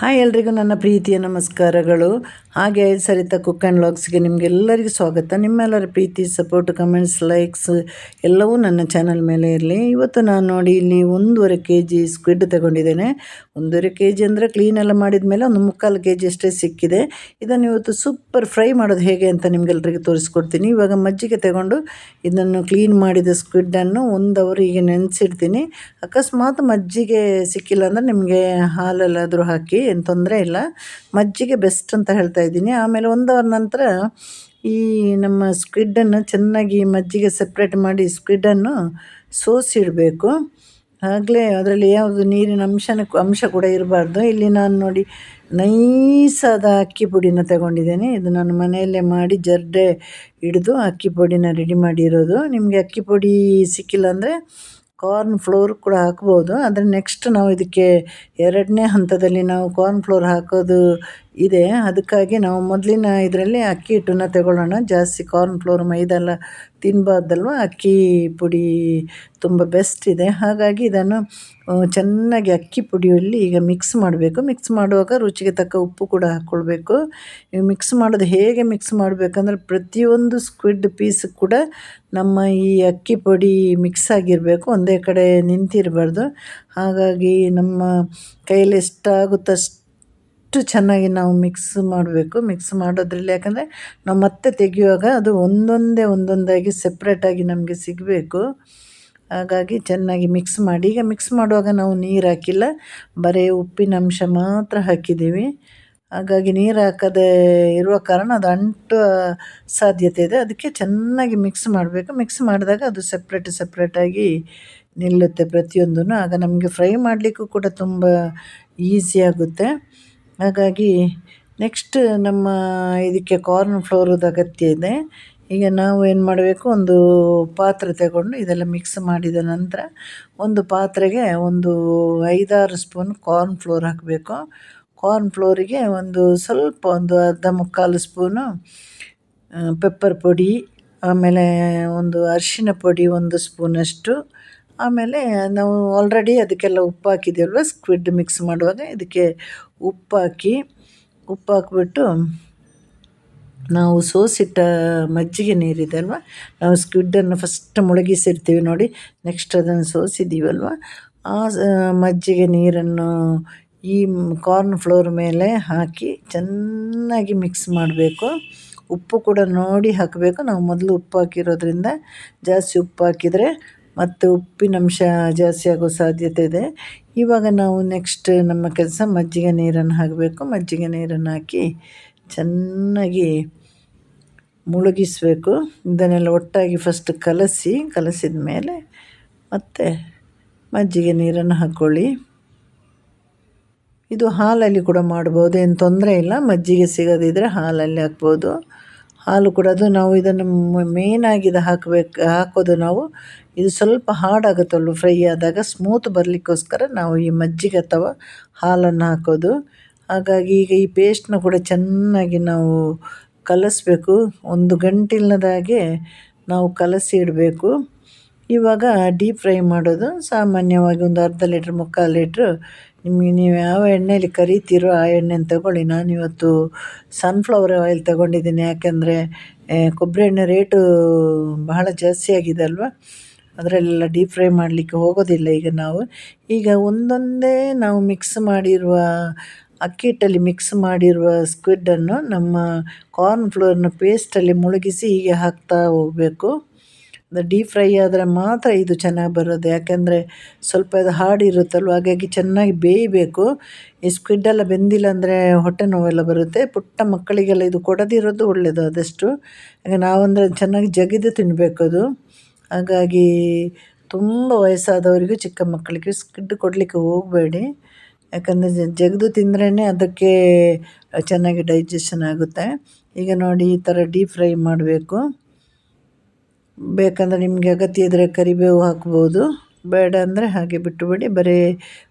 Hi ಎಲ್ರಿಗೂ ನನ್ನ ಪ್ರೀತಿಯ ನಮಸ್ಕಾರಗಳು. ಹಾಗೆ ಸರಿತ ಕುಕ್ ಆ್ಯಂಡ್ ಲಾಗ್ಸ್ಗೆ ನಿಮಗೆಲ್ಲರಿಗೂ ಸ್ವಾಗತ. ನಿಮ್ಮೆಲ್ಲರ ಪ್ರೀತಿ ಸಪೋರ್ಟ್ ಕಮೆಂಟ್ಸ್ ಲೈಕ್ಸ್ ಎಲ್ಲವೂ ನನ್ನ ಚಾನಲ್ ಮೇಲೆ ಇರಲಿ. ಇವತ್ತು ನಾನು ನೋಡಿ ಇಲ್ಲಿ ಒಂದೂವರೆ ಕೆ ಜಿ ಸ್ಕ್ವಿಡ್ ತಗೊಂಡಿದ್ದೇನೆ. ಒಂದೂವರೆ ಕೆ ಜಿ ಅಂದರೆ ಕ್ಲೀನೆಲ್ಲ ಮಾಡಿದ ಮೇಲೆ ಒಂದು ಮುಕ್ಕಾಲು ಕೆ ಜಿ ಅಷ್ಟೇ ಸಿಕ್ಕಿದೆ. ಇದನ್ನು ಇವತ್ತು ಸೂಪರ್ ಫ್ರೈ ಮಾಡೋದು ಹೇಗೆ ಅಂತ ನಿಮಗೆಲ್ಲರಿಗೂ ತೋರಿಸ್ಕೊಡ್ತೀನಿ. ಇವಾಗ ಮಜ್ಜಿಗೆ ತಗೊಂಡು ಇದನ್ನು ಕ್ಲೀನ್ ಮಾಡಿದ ಸ್ಕ್ವಿಡ್ಡನ್ನು ಒಂದು ಅವರಿಗೆ ನೆನೆಸಿಡ್ತೀನಿ. ಅಕಸ್ಮಾತ್ ಮಜ್ಜಿಗೆ ಸಿಕ್ಕಿಲ್ಲ ಅಂದರೆ ನಿಮಗೆ ಹಾಲಲ್ಲಾದರೂ ಹಾಕಿ. ಏನು ತೊಂದರೆ ಇಲ್ಲ. ಮಜ್ಜಿಗೆ ಬೆಸ್ಟ್ ಅಂತ ಹೇಳ್ತಾ ಇದ್ದೀನಿ. ಆಮೇಲೆ ಒಂದು ಅವರ್ ನಂತರ ಈ ನಮ್ಮ ಸ್ಕ್ವಿಡ್ಡನ್ನು ಚೆನ್ನಾಗಿ ಮಜ್ಜಿಗೆ ಸಪ್ರೇಟ್ ಮಾಡಿ ಸ್ಕ್ವಿಡ್ಡನ್ನು ಸೋಸಿಡಬೇಕು ಆಗಲೇ ಅದರಲ್ಲಿ ಯಾವುದು ನೀರಿನ ಅಂಶನ ಅಂಶ ಕೂಡ ಇರಬಾರ್ದು. ಇಲ್ಲಿ ನಾನು ನೋಡಿ ನೈಸಾದ ಅಕ್ಕಿ ಪುಡಿನ ತಗೊಂಡಿದ್ದೇನೆ. ಇದು ನಾನು ಮನೆಯಲ್ಲೇ ಮಾಡಿ ಜರ್ಡೆ ಹಿಡಿದು ಅಕ್ಕಿ ಪುಡಿನ ರೆಡಿ ಮಾಡಿರೋದು. ನಿಮಗೆ ಅಕ್ಕಿ ಪುಡಿ ಸಿಕ್ಕಿಲ್ಲ ಅಂದರೆ ಕಾರ್ನ್ ಫ್ಲೋರ್ ಕೂಡ ಹಾಕ್ಬೋದು. ಆದರೆ ನೆಕ್ಸ್ಟ್ ನಾವು ಇದಕ್ಕೆ ಎರಡನೇ ಹಂತದಲ್ಲಿ ನಾವು ಕಾರ್ನ್ ಫ್ಲೋರ್ ಹಾಕೋದು ಇದೆ. ಅದಕ್ಕಾಗಿ ನಾವು ಮೊದಲಿನ ಇದರಲ್ಲಿ ಅಕ್ಕಿ ಹಿಟ್ಟನ್ನು ತಗೊಳ್ಳೋಣ. ಜಾಸ್ತಿ ಕಾರ್ನ್ ಫ್ಲೋರ್ ಮೈದಾ ಎಲ್ಲ ತಿನ್ನಬಾರ್ದಲ್ವ ಅಕ್ಕಿ ಪುಡಿ ತುಂಬ ಬೆಸ್ಟ್ ಇದೆ. ಹಾಗಾಗಿ ಇದನ್ನು ಚೆನ್ನಾಗಿ ಅಕ್ಕಿ ಪುಡಿಯಲ್ಲಿ ಈಗ ಮಿಕ್ಸ್ ಮಾಡಬೇಕು. ಮಿಕ್ಸ್ ಮಾಡುವಾಗ ರುಚಿಗೆ ತಕ್ಕ ಉಪ್ಪು ಕೂಡ ಹಾಕ್ಕೊಳ್ಬೇಕು. ಮಿಕ್ಸ್ ಮಾಡೋದು ಹೇಗೆ ಮಿಕ್ಸ್ ಮಾಡಬೇಕಂದ್ರೆ ಪ್ರತಿಯೊಂದು ಸ್ಕ್ವಿಡ್ ಪೀಸ್ ಕೂಡ ನಮ್ಮ ಈ ಅಕ್ಕಿ ಪುಡಿ ಮಿಕ್ಸ್ ಆಗಿರಬೇಕು. ಒಂದೇ ಕಡೆ ನಿಂತಿರಬಾರ್ದು. ಹಾಗಾಗಿ ನಮ್ಮ ಕೈಯಲ್ಲಿ ಎಷ್ಟಾಗುತ್ತೋ ಅಷ್ಟು ಚೆನ್ನಾಗಿ ನಾವು ಮಿಕ್ಸ್ ಮಾಡಬೇಕು ಮಿಕ್ಸ್ ಮಾಡೋದ್ರಲ್ಲಿ ಯಾಕಂದರೆ ನಾವು ಮತ್ತೆ ತೆಗೆಯುವಾಗ ಅದು ಒಂದೊಂದೇ ಒಂದೊಂದಾಗಿ ಸೆಪ್ರೇಟಾಗಿ ನಮಗೆ ಸಿಗಬೇಕು. ಹಾಗಾಗಿ ಚೆನ್ನಾಗಿ ಮಿಕ್ಸ್ ಮಾಡಿ. ಈಗ ಮಿಕ್ಸ್ ಮಾಡುವಾಗ ನಾವು ನೀರು ಹಾಕಿಲ್ಲ, ಬರೀ ಉಪ್ಪಿನ ಅಂಶ ಮಾತ್ರ ಹಾಕಿದ್ದೀವಿ. ಹಾಗಾಗಿ ನೀರು ಹಾಕದೇ ಇರುವ ಕಾರಣ ಅದು ಅಂಟು ಸಾಧ್ಯತೆ ಇದೆ. ಅದಕ್ಕೆ ಚೆನ್ನಾಗಿ ಮಿಕ್ಸ್ ಮಾಡಬೇಕು. ಮಿಕ್ಸ್ ಮಾಡಿದಾಗ ಅದು ಸಪ್ರೇಟ್ ಸಪ್ರೇಟಾಗಿ ನಿಲ್ಲುತ್ತೆ ಪ್ರತಿಯೊಂದೂ ಆಗ ನಮಗೆ ಫ್ರೈ ಮಾಡಲಿಕ್ಕೂ ಕೂಡ ತುಂಬ ಈಸಿ ಆಗುತ್ತೆ. ಹಾಗಾಗಿ ನೆಕ್ಸ್ಟ್ ನಮ್ಮ ಇದಕ್ಕೆ ಕಾರ್ನ್ ಫ್ಲೋರದ ಅಗತ್ಯ ಇದೆ. ಈಗ ನಾವು ಏನು ಮಾಡಬೇಕು, ಒಂದು ಪಾತ್ರೆ ತಗೊಂಡು ಇದೆಲ್ಲ ಮಿಕ್ಸ್ ಮಾಡಿದ ನಂತರ ಒಂದು ಪಾತ್ರೆಗೆ ಒಂದು ಐದಾರು ಸ್ಪೂನ್ ಕಾರ್ನ್ ಫ್ಲೋರ್ ಹಾಕಬೇಕು. ಕಾರ್ನ್ ಫ್ಲೋರಿಗೆ ಒಂದು ಸ್ವಲ್ಪ ಒಂದು ಅರ್ಧ ಮುಕ್ಕಾಲು ಸ್ಪೂನು ಪೆಪ್ಪರ್ ಪುಡಿ, ಆಮೇಲೆ ಒಂದು ಅರಿಶಿನ ಪುಡಿ ಒಂದು ಸ್ಪೂನಷ್ಟು ಆಮೇಲೆ ನಾವು ಆಲ್ರೆಡಿ ಅದಕ್ಕೆಲ್ಲ ಉಪ್ಪು ಹಾಕಿದ್ದೀವಲ್ವ ಸ್ಕ್ವಿಡ್ ಮಿಕ್ಸ್ ಮಾಡುವಾಗ. ಇದಕ್ಕೆ ಉಪ್ಪು ಹಾಕಿ ಉಪ್ಪು ಹಾಕ್ಬಿಟ್ಟು ನಾವು ಸೋಸಿಟ್ಟ ಮಜ್ಜಿಗೆ ನೀರಿದೆ ಅಲ್ವ ನಾವು ಸ್ಕ್ವಿಡ್ಡನ್ನು ಫಸ್ಟ್ ಮುಳುಗಿಸಿರ್ತೀವಿ ನೋಡಿ. ನೆಕ್ಸ್ಟ್ ಅದನ್ನು ಸೋಸಿದ್ದೀವಲ್ವ ಆ ಮಜ್ಜಿಗೆ ನೀರನ್ನು ಈ ಕಾರ್ನ್ ಫ್ಲೋರ್ ಮೇಲೆ ಹಾಕಿ ಚೆನ್ನಾಗಿ ಮಿಕ್ಸ್ ಮಾಡಬೇಕು. ಉಪ್ಪು ಕೂಡ ನೋಡಿ ಹಾಕಬೇಕು. ನಾವು ಮೊದಲು ಉಪ್ಪು ಹಾಕಿರೋದ್ರಿಂದ ಜಾಸ್ತಿ ಉಪ್ಪು ಹಾಕಿದರೆ ಮತ್ತು ಉಪ್ಪಿನಂಶ ಜಾಸ್ತಿ ಆಗೋ ಸಾಧ್ಯತೆ ಇದೆ. ಇವಾಗ ನಾವು ನೆಕ್ಸ್ಟ್ ನಮ್ಮ ಕೆಲಸ ಮಜ್ಜಿಗೆ ನೀರನ್ನು ಹಾಕಬೇಕು. ಮಜ್ಜಿಗೆ ನೀರನ್ನು ಹಾಕಿ ಚೆನ್ನಾಗಿ ಮುಳುಗಿಸಬೇಕು. ಇದನ್ನೆಲ್ಲ ಒಟ್ಟಾಗಿ ಫಸ್ಟ್ ಕಲಸಿ, ಕಲಸಿದ ಮೇಲೆ ಮತ್ತೆ ಮಜ್ಜಿಗೆ ನೀರನ್ನು ಹಾಕ್ಕೊಳ್ಳಿ ಇದು ಹಾಲಲ್ಲಿ ಕೂಡ ಮಾಡ್ಬೋದು. ಏನು ತೊಂದರೆ ಇಲ್ಲ. ಮಜ್ಜಿಗೆ ಸಿಗೋದಿದ್ರೆ ಹಾಲಲ್ಲಿ ಹಾಕ್ಬೋದು. ಹಾಲು ಕೂಡ ಅದು ನಾವು ಇದನ್ನು ಮೇಯ್ನಾಗಿ ಇದು ಹಾಕಬೇಕು, ಹಾಕೋದು ನಾವು. ಇದು ಸ್ವಲ್ಪ ಹಾಡಾಗುತ್ತಲ್ವ ಫ್ರೈ ಆದಾಗ ಸ್ಮೂತ್ ಬರಲಿಕ್ಕೋಸ್ಕರ ನಾವು ಈ ಮಜ್ಜಿಗೆ ಅಥವಾ ಹಾಲನ್ನು ಹಾಕೋದು. ಹಾಗಾಗಿ ಈಗ ಈ ಪೇಸ್ಟನ್ನ ಕೂಡ ಚೆನ್ನಾಗಿ ನಾವು ಕಲಸಬೇಕು. ಒಂದು ಗಂಟಿಲ್ಲದಾಗೆ ನಾವು ಕಲಸಿ ಇಡಬೇಕು. ಇವಾಗ ಡೀಪ್ ಫ್ರೈ ಮಾಡೋದು ಸಾಮಾನ್ಯವಾಗಿ ಒಂದು ಅರ್ಧ ಲೀಟ್ರ್ ಮುಕ್ಕಾಲು ಲೀಟ್ರ್ ನಿಮಗೆ ನೀವು ಯಾವ ಎಣ್ಣೆಯಲ್ಲಿ ಕರಿತೀರೋ ಆ ಎಣ್ಣೆನ ತಗೊಳ್ಳಿ. ನಾನಿವತ್ತು ಸನ್ಫ್ಲವರ್ ಆಯಿಲ್ ತಗೊಂಡಿದ್ದೀನಿ. ಯಾಕೆಂದರೆ ಕೊಬ್ಬರಿ ಎಣ್ಣೆ ರೇಟು ಬಹಳ ಜಾಸ್ತಿ ಆಗಿದೆ ಅಲ್ವಾ? ಅದರಲ್ಲೆಲ್ಲ ಡೀಪ್ ಫ್ರೈ ಮಾಡಲಿಕ್ಕೆ ಹೋಗೋದಿಲ್ಲ ಈಗ ನಾವು. ಈಗ ಒಂದೊಂದೇ ನಾವು ಮಿಕ್ಸ್ ಮಾಡಿರುವ ಅಕ್ಕಿ ಹಿಟ್ಟಲ್ಲಿ ಮಿಕ್ಸ್ ಮಾಡಿರುವ ಸ್ಕ್ವಿಡ್ಡನ್ನು ನಮ್ಮ ಕಾರ್ನ್ ಫ್ಲೋರ್ನ ಪೇಸ್ಟಲ್ಲಿ ಮುಳುಗಿಸಿ ಹೀಗೆ ಹಾಕ್ತಾ ಹೋಗಬೇಕು. ಡೀಪ್ ಫ್ರೈ ಆದರೆ ಮಾತ್ರ ಇದು ಚೆನ್ನಾಗಿ ಬರೋದು. ಯಾಕೆಂದರೆ ಸ್ವಲ್ಪ ಇದು ಹಾರ್ಡ್ ಇರುತ್ತಲ್ವ ಹಾಗಾಗಿ ಚೆನ್ನಾಗಿ ಬೇಯಬೇಕು. ಈ ಸ್ಕ್ವಿಡ್ಡೆಲ್ಲ ಬೆಂದಿಲ್ಲ ಅಂದರೆ ಹೊಟ್ಟೆ ನೋವೆಲ್ಲ ಬರುತ್ತೆ. ಪುಟ್ಟ ಮಕ್ಕಳಿಗೆಲ್ಲ ಇದು ಕೊಡದಿರೋದು ಒಳ್ಳೆಯದು ಆದಷ್ಟು. ಹಾಗೆ ನಾವಂದರೆ ಚೆನ್ನಾಗಿ ಜಗಿದು ತಿನ್ನಬೇಕು ಅದು. ಹಾಗಾಗಿ ತುಂಬ ವಯಸ್ಸಾದವರಿಗೂ ಚಿಕ್ಕ ಮಕ್ಕಳಿಗೆ ಸ್ಕಿಡ್ ಕೊಡಲಿಕ್ಕೆ ಹೋಗಬೇಡಿ. ಯಾಕಂದರೆ ಜಗಿದು ತಿಂದ್ರೇ ಅದಕ್ಕೆ ಚೆನ್ನಾಗಿ ಡೈಜೆಷನ್ ಆಗುತ್ತೆ. ಈಗ ನೋಡಿ ಈ ಥರ ಡೀಪ್ ಫ್ರೈ ಮಾಡಬೇಕು. ಬೇಕಂದರೆ ನಿಮಗೆ ಅಗತ್ಯ ಇದ್ದರೆ ಕರಿಬೇವು ಹಾಕ್ಬೋದು. ಬೇಡ ಅಂದರೆ ಹಾಗೆ ಬಿಟ್ಟುಬಿಡಿ. ಬರೀ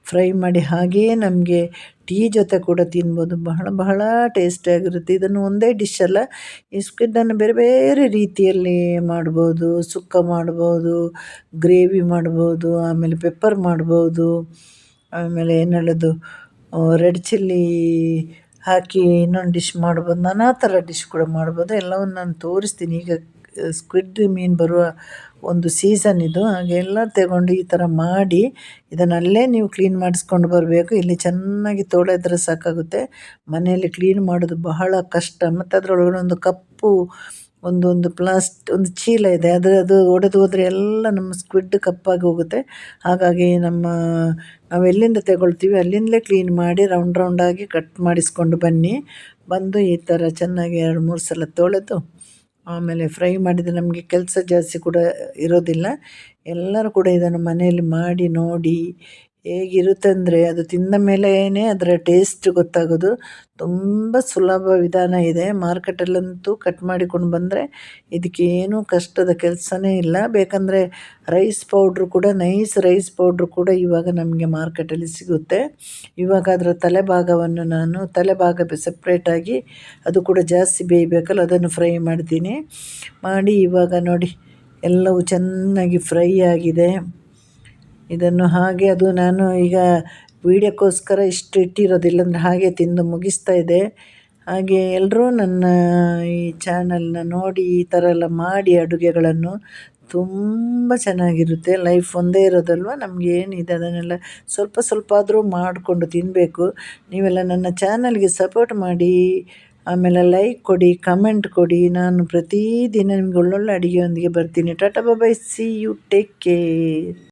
ಫ್ರೈ ಮಾಡಿ ಹಾಗೆಯೇ ನಮಗೆ ಟೀ ಜೊತೆ ಕೂಡ ತಿನ್ಬೋದು. ಬಹಳ ಬಹಳ ಟೇಸ್ಟಿಯಾಗಿರುತ್ತೆ ಇದನ್ನು ಒಂದೇ ಡಿಶ್ ಅಲ್ಲ ಈ ಬೇರೆ ಬೇರೆ ರೀತಿಯಲ್ಲಿ ಮಾಡ್ಬೋದು. ಸುಕ್ಕ ಮಾಡ್ಬೋದು, ಗ್ರೇವಿ ಮಾಡ್ಬೋದು, ಆಮೇಲೆ ಪೆಪ್ಪರ್ ಮಾಡ್ಬೋದು, ಆಮೇಲೆ ಏನು ಹೇಳೋದು ರೆಡ್ ಚಿಲ್ಲಿ ಹಾಕಿ ಇನ್ನೊಂದು ಡಿಶ್ ಮಾಡ್ಬೋದು. ನಾನಾ ಥರ ಡಿಶ್ ಕೂಡ ಮಾಡ್ಬೋದು. ಎಲ್ಲವನ್ನು ನಾನು ತೋರಿಸ್ತೀನಿ. ಈಗ ಸ್ಕ್ವಿಡ್ ಮೀನು ಬರುವ ಒಂದು ಸೀಸನ್ ಇದು. ಹಾಗೆ ಎಲ್ಲ ತಗೊಂಡು ಈ ಥರ ಮಾಡಿ ಇದನ್ನು ಅಲ್ಲೇ ನೀವು ಕ್ಲೀನ್ ಮಾಡಿಸ್ಕೊಂಡು ಬರಬೇಕು. ಇಲ್ಲಿ ಚೆನ್ನಾಗಿ ತೊಳೆದ್ರೆ ಸಾಕಾಗುತ್ತೆ. ಮನೆಯಲ್ಲಿ ಕ್ಲೀನ್ ಮಾಡೋದು ಬಹಳ ಕಷ್ಟ. ಮತ್ತು ಅದರೊಳಗಡೆ ಒಂದು ಕಪ್ಪು ಒಂದೊಂದು ಒಂದು ಪ್ಲಾಸ್ಟ್ ಒಂದು ಚೀಲ ಇದೆ. ಆದರೆ ಅದು ಒಡೆದು ಹೋದರೆ ಎಲ್ಲ ನಮ್ಮ ಸ್ಕ್ವಿಡ್ ಕಪ್ಪಾಗಿ ಹೋಗುತ್ತೆ. ಹಾಗಾಗಿ ನಮ್ಮ, ನಾವು ಎಲ್ಲಿಂದ ತಗೊಳ್ತೀವಿ ಅಲ್ಲಿಂದಲೇ ಕ್ಲೀನ್ ಮಾಡಿ ರೌಂಡ್ ರೌಂಡಾಗಿ ಕಟ್ ಮಾಡಿಸ್ಕೊಂಡು ಬನ್ನಿ. ಬಂದು ಈ ಥರ ಚೆನ್ನಾಗಿ ಎರಡು, ಮೂರು ಸಲ ತೊಳೆದು ಆಮೇಲೆ ಫ್ರೈ ಮಾಡಿದರೆ ನಮಗೆ ಕೆಲಸ ಜಾಸ್ತಿ ಕೂಡ ಇರೋದಿಲ್ಲ. ಎಲ್ಲರೂ ಕೂಡ ಇದನ್ನು ಮನೆಯಲ್ಲಿ ಮಾಡಿ ನೋಡಿ ಹೇಗಿರುತ್ತೆ ಅಂದರೆ ಅದು ತಿಂದ ಮೇಲೇ ಅದರ ಟೇಸ್ಟ್ ಗೊತ್ತಾಗೋದು. ತುಂಬ ಸುಲಭ ವಿಧಾನ ಇದೆ. ಮಾರ್ಕೆಟಲ್ಲಂತೂ ಕಟ್ ಮಾಡಿಕೊಂಡು ಬಂದರೆ ಇದಕ್ಕೇನು ಕಷ್ಟದ ಕೆಲಸನೇ ಇಲ್ಲ. ಬೇಕಂದರೆ ರೈಸ್ ಪೌಡ್ರು ಕೂಡ ನೈಸ್ ರೈಸ್ ಪೌಡ್ರು ಕೂಡ ಇವಾಗ ನಮಗೆ ಮಾರ್ಕೆಟಲ್ಲಿ ಸಿಗುತ್ತೆ. ಇವಾಗ ಅದರ ತಲೆಭಾಗವನ್ನು ನಾನು ತಲೆಭಾಗ ಸಪ್ರೇಟಾಗಿ ಅದು ಕೂಡ ಜಾಸ್ತಿ ಬೇಯಬೇಕಲ್ಲ, ಅದನ್ನು ಫ್ರೈ ಮಾಡ್ತೀನಿ. ಮಾಡಿ ಇವಾಗ ನೋಡಿ, ಎಲ್ಲವೂ ಚೆನ್ನಾಗಿ ಫ್ರೈ ಆಗಿದೆ. ಇದನ್ನು ಹಾಗೆ ಅದು ನಾನು ಈಗ ವೀಡಿಯೋಕ್ಕೋಸ್ಕರ ಇಷ್ಟು ಇಟ್ಟಿರೋದಿಲ್ಲ ಅಂದರೆ ಹಾಗೆ ತಿಂದು ಮುಗಿಸ್ತಾ ಇದೆ. ಹಾಗೆ ಎಲ್ಲರೂ ನನ್ನ ಈ ಚಾನಲ್ನ ನೋಡಿ ಈ ಥರ ಎಲ್ಲ ಮಾಡಿ ಅಡುಗೆಗಳನ್ನು. ತುಂಬ ಚೆನ್ನಾಗಿರುತ್ತೆ. ಲೈಫ್ ಒಂದೇ ಇರೋದಲ್ವ? ನಮಗೆ ಏನಿದೆ ಅದನ್ನೆಲ್ಲ ಸ್ವಲ್ಪ ಸ್ವಲ್ಪ ಆದರೂ ಮಾಡಿಕೊಂಡು ತಿನ್ನಬೇಕು ನೀವೆಲ್ಲ ನನ್ನ ಚಾನಲ್ಗೆ ಸಪೋರ್ಟ್ ಮಾಡಿ, ಆಮೇಲೆ ಲೈಕ್ ಕೊಡಿ, ಕಮೆಂಟ್ ಕೊಡಿ. ನಾನು ಪ್ರತಿದಿನ ನಿಮ್ಗೆ ಒಳ್ಳೊಳ್ಳೆ ಅಡುಗೆಯೊಂದಿಗೆ ಬರ್ತೀನಿ. Tata bye bye see you. Take care.